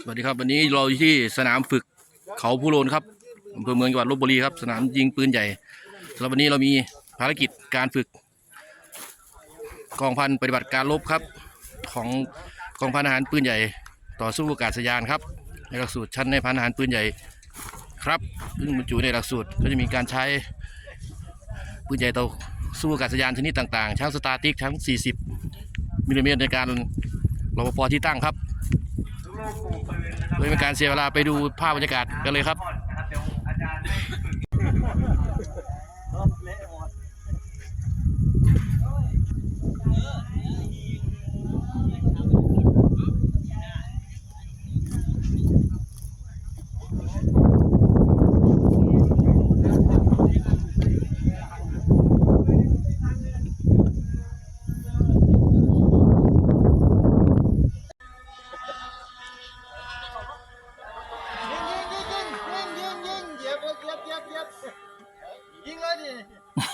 สวัสดีครับวันนี้เราอยู่ที่สนามฝึกเขาผู้โลนครับอำเภอเมืองจังหวัดลบบุรีครับ สนามยิงปืนใหญ่สำหรับวันนี้เรามีภารกิจการฝึก กองพันปฏิบัติการลบครับ ของกองพันอาหารปืนใหญ่ ต่อสู้อากาศยานครับ ในหลักสูตรชั้นในพันอาหารปืนใหญ่ครับซึ่งบรรจุในหลักสูตรก็จะมีการใช้ปืนใหญ่ต่อสู้อากาศยานชนิดต่างๆทั้งสตาร์ติกทั้ง 40มิลลิเมตรในการรปภที่ตั้งครับ โดยเป็นการเสียเวลาไปดูภาพบรรยากาศกันเลยครับ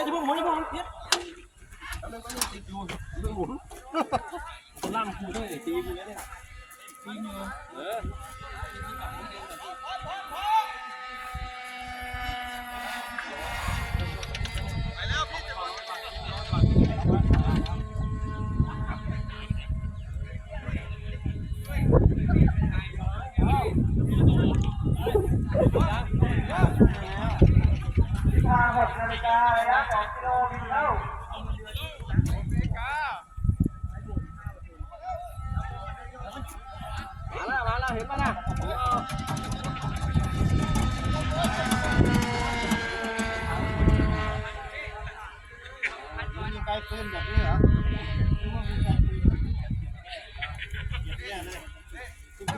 đây cho bông muốn cho bông biết đang có một chùi đang muốn còn làm cùi thôi để tí như thế này. Tí như đấy What?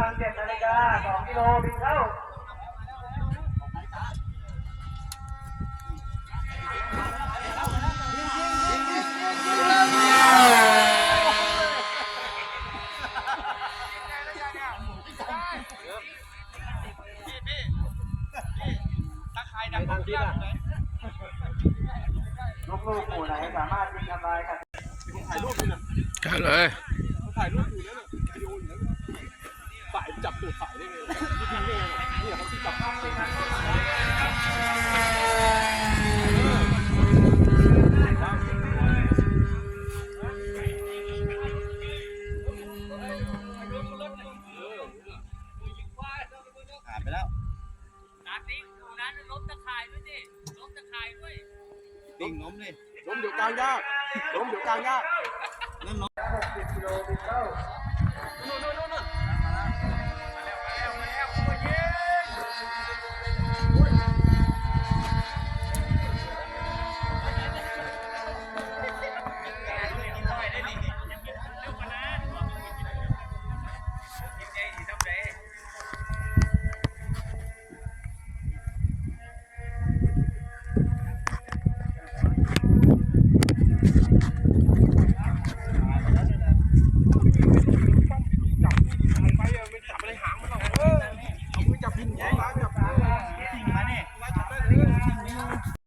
ทางเจ็ดนาฬิกาสองกิโลบินเข้าลูกๆหมู่ไหนสามารถยิงทำลายกันกันเลยถ่ายรูปอยู่นั่นน่ะวิ จับตูดฝ่ายได้ไงวิธีได้ไงเนี่ยเขาที่จับผ่านไปแล้วนัดนี้ดูนั้นล้มตะข่ายด้วยดิล้มตะข่ายด้วยดิ่งน้มดิล้มเดี๋ยวกลางยากล้มเดี๋ยวกลางยากนั่นน้มหกสิบกิโลบินเข้า